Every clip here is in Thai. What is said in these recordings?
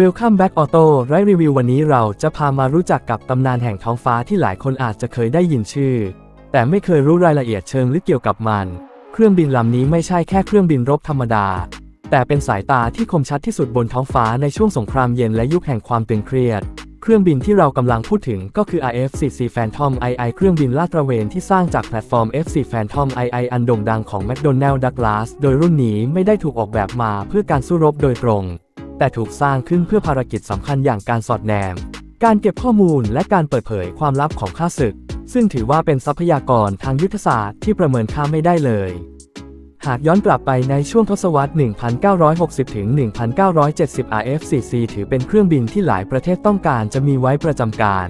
Welcome back Auto ไรรีวิววันนี้เราจะพามารู้จักกับตำนานแห่งท้องฟ้าที่หลายคนอาจจะเคยได้ยินชื่อ แต่ไม่เคยรู้รายละเอียดเชิงลึกเกี่ยวกับมัน เครื่องบินลำนี้ไม่ใช่แค่เครื่องบินรบธรรมดา แต่เป็นสายตาที่คมชัดที่สุดบนท้องฟ้าในช่วงสงครามเย็นและยุคแห่งความตึงเครียด เครื่องบินที่เรากำลังพูดถึงก็คือ RF-44 Phantom II เครื่องบินลาดตระเวนที่สร้างจากแพลตฟอร์ม F4 Phantom II อันโด่งดังของ McDonnell Douglas โดยรุ่นนี้ไม่ได้ถูกออกแบบมาเพื่อการสู้รบโดยตรง แต่ถูกสร้างขึ้นเพื่อภารกิจสำคัญอย่างการสอดแนม การเก็บข้อมูลและการเปิดเผยความลับของข้าศึก ซึ่งถือว่าเป็นทรัพยากรทางยุทธศาสตร์ที่ประเมินค่าไม่ได้เลย หากย้อนกลับไปในช่วงทศวรรษ 1960 ถึง 1970 RF-44 ถือเป็นเครื่องบินที่หลายประเทศต้องการจะมีไว้ประจำการ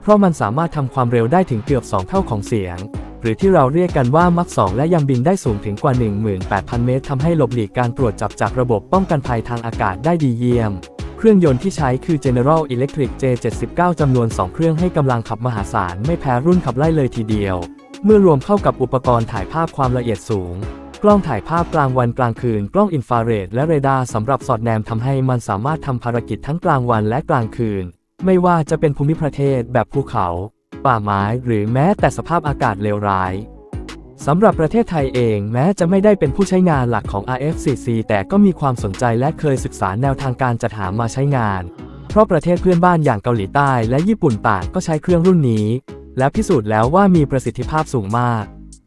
เพราะมันสามารถทำความเร็วได้ถึงเกือบ 2 เท่าของเสียง หรือที่เราเรียกกันว่ามัก2และยังบินได้สูงถึงกว่า 18,000 เมตรทำให้หลบหลีกการตรวจจับจากระบบป้องกันภัยทางอากาศได้ดีเยี่ยม เครื่องยนต์ที่ใช้คือ General Electric J79 จำนวน 2 เครื่องให้กำลังขับมหาศาลไม่แพ้รุ่นขับไล่เลยทีเดียว เมื่อรวมเข้ากับอุปกรณ์ถ่ายภาพความละเอียดสูง กล้องถ่ายภาพกลางวันกลางคืน กล้องอินฟราเรดและเรดาร์สำหรับสอดแนมทำให้มันสามารถทำภารกิจทั้งกลางวันและกลางคืน ไม่ว่าจะเป็นภูมิประเทศแบบภูเขา ป่าไม้หรือแม้แต่สภาพอากาศเลวร้ายสำหรับประเทศไทยเองแม้จะไม่ได้เป็นผู้ใช้งานหลักของ RF-44 แต่ก็มีความสนใจและเคยศึกษาแนวทางการจัดหามาใช้งาน เพราะประเทศเพื่อนบ้านอย่างเกาหลีใต้และญี่ปุ่นต่างก็ใช้เครื่องรุ่นนี้ และพิสูจน์แล้วว่ามีประสิทธิภาพสูงมาก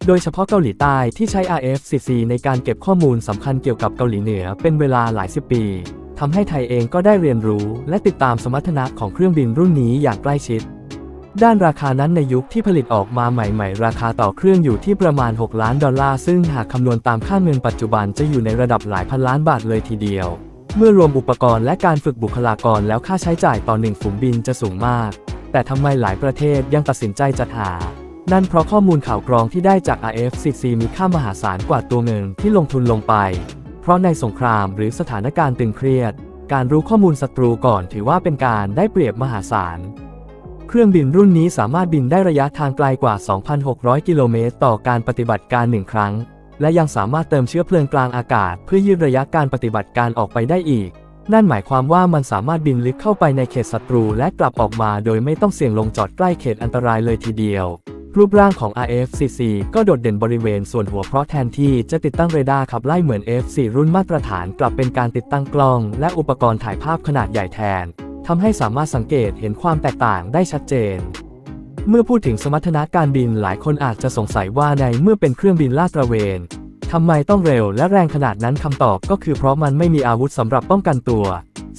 โดยเฉพาะเกาหลีใต้ที่ใช้ RF-44 ในการเก็บข้อมูลสำคัญเกี่ยวกับเกาหลีเหนือเป็นเวลาหลายสิบปีทำให้ไทยเองก็ได้เรียนรู้ และติดตามสมรรถนะของเครื่องบินรุ่นนี้อย่างใกล้ชิด ด้านราคานั้นในยุคที่ผลิตออกมาใหม่ ๆ ราคาต่อเครื่องอยู่ที่ประมาณ 6 ล้านดอลลาร์ ซึ่งหากคำนวณตามค่าเงินปัจจุบันจะอยู่ในระดับหลายพันล้านบาทเลยทีเดียว เมื่อรวมอุปกรณ์และการฝึกบุคลากรแล้วค่าใช้จ่ายต่อหนึ่งฝูงบินจะสูงมาก แต่ทำไมหลายประเทศยังตัดสินใจจัดหา นั่นเพราะข้อมูลข่าวกรองที่ได้จาก RF-44 มีค่ามหาศาลกว่าตัวเงินที่ลงทุนลงไป เพราะในสงครามหรือสถานการณ์ตึงเครียด การรู้ข้อมูลศัตรูก่อนถือว่าเป็นการได้เปรียบมหาศาล เครื่องบินรุ่นนี้สามารถบินได้ระยะทางไกลกว่า 2,600 กิโลเมตรต่อการปฏิบัติการหนึ่งครั้ง และยังสามารถเติมเชื้อเพลิงกลางอากาศ เพื่อยืดระยะการปฏิบัติการออกไปได้อีก นั่นหมายความว่ามันสามารถบินลึกเข้าไปในเขตศัตรู และกลับออกมาโดยไม่ต้องเสี่ยงลงจอดใกล้เขตอันตรายเลยทีเดียว รูปร่างของ RF-44 ก็โดดเด่นบริเวณส่วนหัวเพราะแทนที่จะติดตั้งเรดาร์ขับไล่เหมือน F4 รุ่นมาตรฐาน กลับเป็นการติดตั้งกล้อง และอุปกรณ์ถ่ายภาพขนาดใหญ่แทน ทำให้สามารถสังเกตเห็นความแตกต่างได้ชัดเจน เมื่อพูดถึงสมรรถนะการบินหลายคนอาจจะสงสัยว่าในเมื่อเป็นเครื่องบินลาดตระเวนทำไมต้องเร็วและแรงขนาดนั้นคำตอบก็คือเพราะมันไม่มีอาวุธสำหรับป้องกันตัว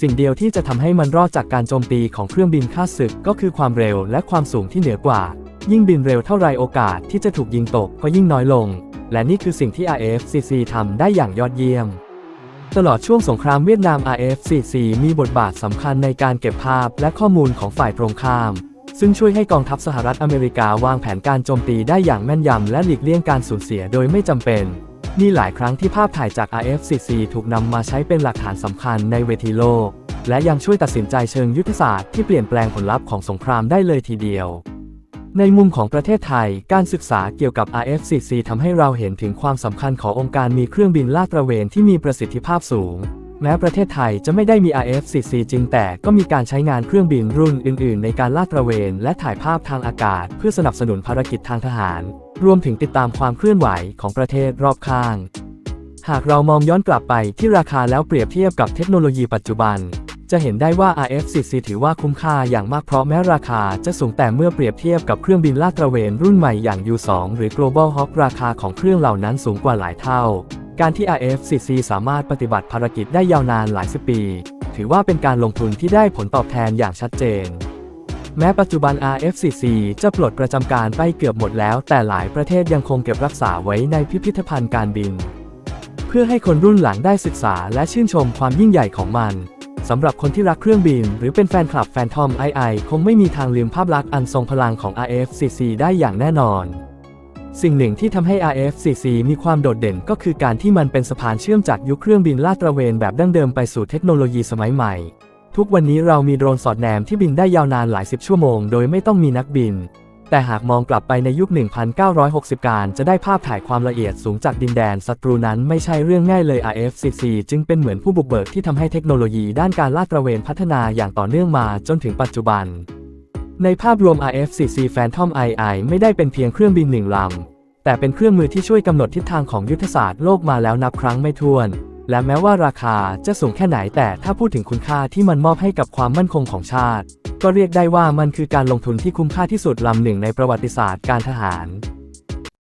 สิ่งเดียวที่จะทำให้มันรอดจากการโจมตีของเครื่องบินข้าศึกก็คือความเร็วและความสูงที่เหนือกว่า ยิ่งบินเร็วเท่าไรโอกาสที่จะถูกยิงตกก็ยิ่งน้อยลง และนี่คือสิ่งที่ RF-44 ทำได้อย่างยอดเยี่ยม ตลอดช่วงสงครามเวียดนาม RF-44 มีบทบาทสำคัญในการเก็บภาพและข้อมูลของฝ่ายตรงข้าม ซึ่งช่วยให้กองทัพสหรัฐอเมริกาวางแผนการโจมตีได้อย่างแม่นยำและหลีกเลี่ยงการสูญเสียโดยไม่จำเป็นมีหลายครั้งที่ภาพถ่ายจาก RF-44 ถูกนำมาใช้เป็นหลักฐานสำคัญในเวทีโลก และยังช่วยตัดสินใจเชิงยุทธศาสตร์ที่เปลี่ยนแปลงผลลัพธ์ของสงครามได้เลยทีเดียว ในมุมของประเทศไทย การศึกษาเกี่ยวกับ RF-44 ทำให้เราเห็นถึงความสำคัญขององค์การมีเครื่องบินลาดตระเวนที่มีประสิทธิภาพสูง แม้ประเทศไทยจะไม่ได้มี RF-44 จริงแต่ก็มีการใช้งานเครื่องบินรุ่นอื่น ๆ ในการลาดตระเวน และถ่ายภาพทางอากาศ เพื่อสนับสนุนภารกิจทางทหาร รวมถึงติดตามความเคลื่อนไหวของประเทศรอบข้าง หากเรามองย้อนกลับไปที่ราคาแล้วเปรียบเทียบกับเทคโนโลยีปัจจุบัน จะเห็นได้ว่า RF-44 ถือว่าคุ้มค่าอย่างมากเพราะแม้ราคาจะสูงแต่เมื่อเปรียบเทียบกับเครื่องบินลาดตระเวนรุ่นใหม่อย่าง U2 หรือ Global Hawk ราคาของเครื่องเหล่านั้นสูงกว่าหลายเท่า การที่ RF-44 สามารถปฏิบัติภารกิจได้ยาวนานหลายสิบปี ถือว่าเป็นการลงทุนที่ได้ผลตอบแทนอย่างชัดเจน แม้ปัจจุบัน RF-44 จะปลดประจำการไปเกือบหมดแล้ว แต่หลายประเทศยังคงเก็บรักษาไว้ในพิพิธภัณฑ์การบิน เพื่อให้คนรุ่นหลังได้ศึกษาและชื่นชมความยิ่งใหญ่ของมัน สำหรับคนที่รักเครื่องบิน หรือเป็นแฟนคลับแฟนทอม II คงไม่มีทางลืมภาพลักษณ์อันทรงพลังของ RF-44 ได้อย่างแน่นอน สิ่งหนึ่งที่ทำให้ RF-44 มีความโดดเด่นก็คือการที่มันเป็นสะพานเชื่อมจากยุคเครื่องบินลาดตระเวนแบบดั้งเดิมไปสู่เทคโนโลยีสมัยใหม่ ทุกวันนี้เรามีโดรนสอดแนมที่บินได้ยาวนานหลายสิบชั่วโมง โดยไม่ต้องมีนักบิน แต่หากมองกลับไปในยุค 1960 การจะได้ภาพถ่ายความละเอียดสูงจากดินแดนศัตรูนั้นไม่ใช่เรื่องง่ายเลย RFCC จึงเป็นเหมือนผู้บุกเบิกที่ทำให้เทคโนโลยีด้านการลาดตระเวนพัฒนาอย่างต่อเนื่องมาจนถึงปัจจุบัน ในภาพรวม RFCC Phantom II ไม่ได้เป็นเพียงเครื่องบินหนึ่งลำ แต่เป็นเครื่องมือที่ช่วยกำหนดทิศทางของยุทธศาสตร์โลกมาแล้วนับครั้งไม่ถ้วน และแม้ว่าราคาจะสูงแค่ไหนแต่ถ้าพูดถึงคุณค่าที่มันมอบให้กับความมั่นคงของชาติ ก็เรียกได้ว่ามันคือการลงทุนที่คุ้มค่าที่สุดลำหนึ่งในประวัติศาสตร์การทหาร